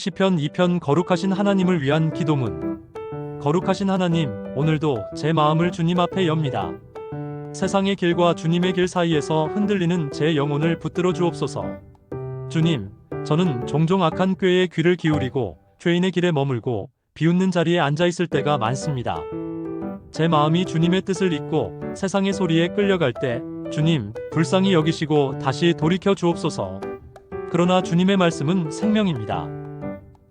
시편 2편 거룩하신 하나님을 위한 기도문 거룩하신 하나님 오늘도 제 마음을 주님 앞에 엽니다. 세상의 길과 주님의 길 사이에서 흔들리는 제 영혼을 붙들어 주옵소서. 주님, 저는 종종 악한 꾀에 귀를 기울이고 죄인의 길에 머물고 비웃는 자리에 앉아 있을 때가 많습니다. 제 마음이 주님의 뜻을 잊고 세상의 소리에 끌려갈 때 주님 불쌍히 여기시고 다시 돌이켜 주옵소서. 그러나 주님의 말씀은 생명입니다.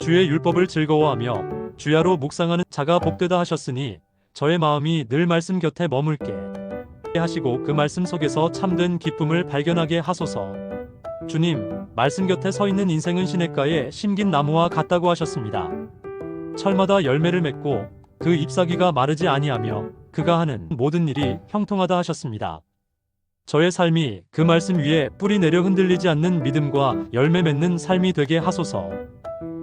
주의 율법을 즐거워하며 주야로 묵상하는 자가 복되다 하셨으니 저의 마음이 늘 말씀 곁에 머물게 하시고 그 말씀 속에서 참된 기쁨을 발견하게 하소서. 주님, 말씀 곁에 서 있는 인생은 시냇가에 심긴 나무와 같다고 하셨습니다. 철마다 열매를 맺고 그 잎사귀가 마르지 아니하며 그가 하는 모든 일이 형통하다 하셨습니다. 저의 삶이 그 말씀 위에 뿌리 내려 흔들리지 않는 믿음과 열매 맺는 삶이 되게 하소서.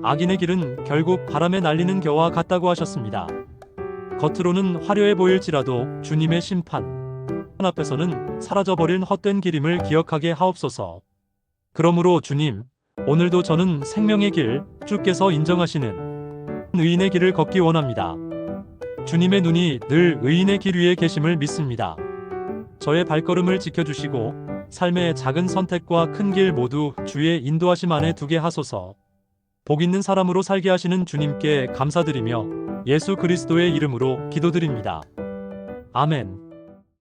악인의 길은 결국 바람에 날리는 겨와 같다고 하셨습니다. 겉으로는 화려해 보일지라도 주님의 심판 앞에서는 사라져버린 헛된 길임을 기억하게 하옵소서. 그러므로 주님, 오늘도 저는 생명의 길, 주께서 인정하시는 의인의 길을 걷기 원합니다. 주님의 눈이 늘 의인의 길 위에 계심을 믿습니다. 저의 발걸음을 지켜주시고 삶의 작은 선택과 큰 길 모두 주의 인도하심 안에 두게 하소서. 복 있는 사람으로 살게 하시는 주님께 감사드리며 예수 그리스도의 이름으로 기도드립니다. 아멘.